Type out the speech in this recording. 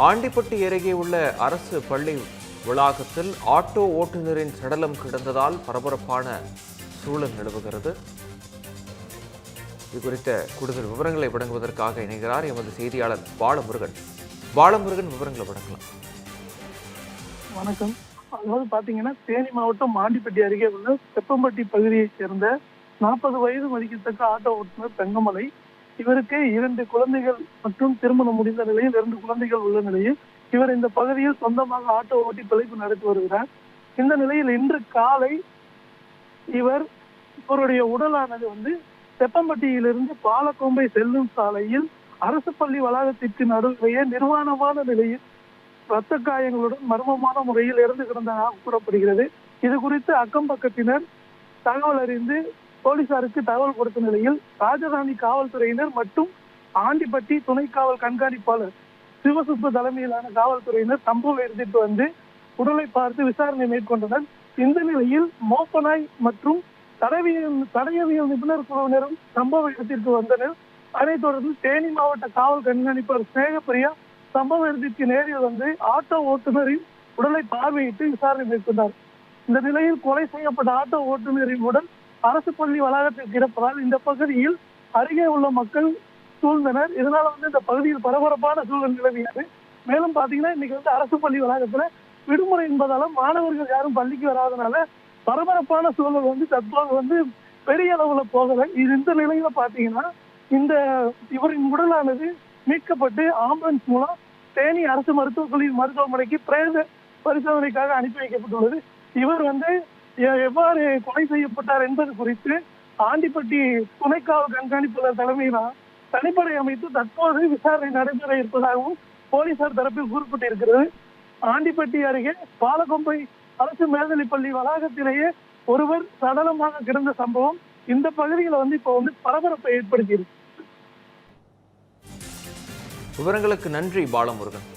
ஆண்டிப்பட்டி அருகே உள்ள அரசு பள்ளி வளாகத்தில் ஆட்டோ ஓட்டுநரின் சடலம் கிடந்ததால் பரபரப்பான சூழல் நிலவுகிறது. இது குறித்த கூடுதல் விவரங்களை வழங்குவதற்காக இணைகிறார் எமது செய்தியாளர் பாலமுருகன். பாலமுருகன் விவரங்களை வழங்கலாம். வணக்கம். அதாவது பாத்தீங்கன்னா தேனி மாவட்டம் ஆண்டிப்பட்டி அருகே உள்ள செப்பம்பட்டி பகுதியைச் சேர்ந்த நாற்பது வயது மதிக்கத்தக்க ஆட்டோ ஓட்டுநர் தங்கமலை இவருக்கு இரண்டு குழந்தைகள் மற்றும் திருமணம் முடிந்த நிலையில் இரண்டு குழந்தைகள் உள்ள நிலையில் இவர் இந்த பகுதியில் சொந்தமாக ஆட்டோ ஓட்டி பிழைப்பு நடத்தி வருகிறார். இந்த நிலையில் இன்று காலை இவர் இவருடைய உடலானது வந்து தெப்பம்பட்டியிலிருந்து பாலக்கோம்பை செல்லும் சாலையில் அரசு பள்ளி வளாகத்திற்கு நடுவே நிர்வாணமான நிலையில் ரத்த காயங்களுடன் மர்மமான முறையில் இறந்து கிடந்ததாக கூறப்படுகிறது. இது குறித்து அக்கம் பக்கத்தினர் தகவல் அறிந்து போலீசாருக்கு தகவல் கொடுத்த நிலையில் ராஜதானி காவல்துறையினர் மற்றும் ஆண்டிப்பட்டி துணை காவல் கண்காணிப்பாளர் சிவசுப்பு தலைமையிலான காவல்துறையினர் சம்பவ இடத்திற்கு வந்து உடலை பார்த்து விசாரணை மேற்கொண்டனர். இந்த நிலையில் மோப்பனாய் மற்றும் தடவியல் தடயவியல் நிபுணர் குழுவினரும் சம்பவ இடத்திற்கு வந்தனர். அதைத் தொடர்ந்து தேனி மாவட்ட காவல் கண்காணிப்பாளர் ஸ்நேகப்பிரியா சம்பவ இடத்திற்கு நேரில் வந்து ஆட்டோ ஓட்டுநரின் உடலை பார்வையிட்டு விசாரணை மேற்கொண்டார். இந்த நிலையில் கொலை செய்யப்பட்ட ஆட்டோ ஓட்டுநரின் உடல் அரசு பள்ளி வளாகத்திற்கு இருப்பதால் இந்த பகுதியில் அருகே உள்ள மக்கள் சூழ்ந்தனர். இதனால வந்து இந்த பகுதியில் பரபரப்பான சூழல் நிலவியது. மேலும் பாத்தீங்கன்னா இன்னைக்கு வந்து அரசு பள்ளி வளாகத்துல விடுமுறை என்பதால மாணவர்கள் யாரும் பள்ளிக்கு வராதனால பரபரப்பான சூழல் வந்து தற்போது வந்து பெரிய அளவுல போகல. இது இந்த நிலையில பாத்தீங்கன்னா இந்த இவரின் உடலானது மீட்கப்பட்டு ஆம்புலன்ஸ் மூலம் தேனி அரசு மருத்துவக் கல்லூரி மருத்துவமனைக்கு பிரேத பரிசோதனைக்காக அனுப்பி வைக்கப்பட்டுள்ளது. இவர் வந்து எவ்வாறு கொலை செய்யப்பட்டார் என்பது குறித்து ஆண்டிப்பட்டி துணைக்காவல் கண்காணிப்பாளர் தலைமையிலான தனிப்படை அமைத்து தற்போது விசாரணை நடைபெற இருப்பதாகவும் போலீசார் தரப்பில் கூறப்பட்டிருக்கிறது. ஆண்டிப்பட்டி அருகே பாலகொம்பை அரசு மேல்நிலைப்பள்ளி வளாகத்திலேயே ஒருவர் சடலமாக கிடந்த சம்பவம் இந்த பகுதியில வந்து இப்போ வந்து பரபரப்பை ஏற்படுத்தியிருக்கு. விவரங்களுக்கு நன்றி பாலமுருகன்.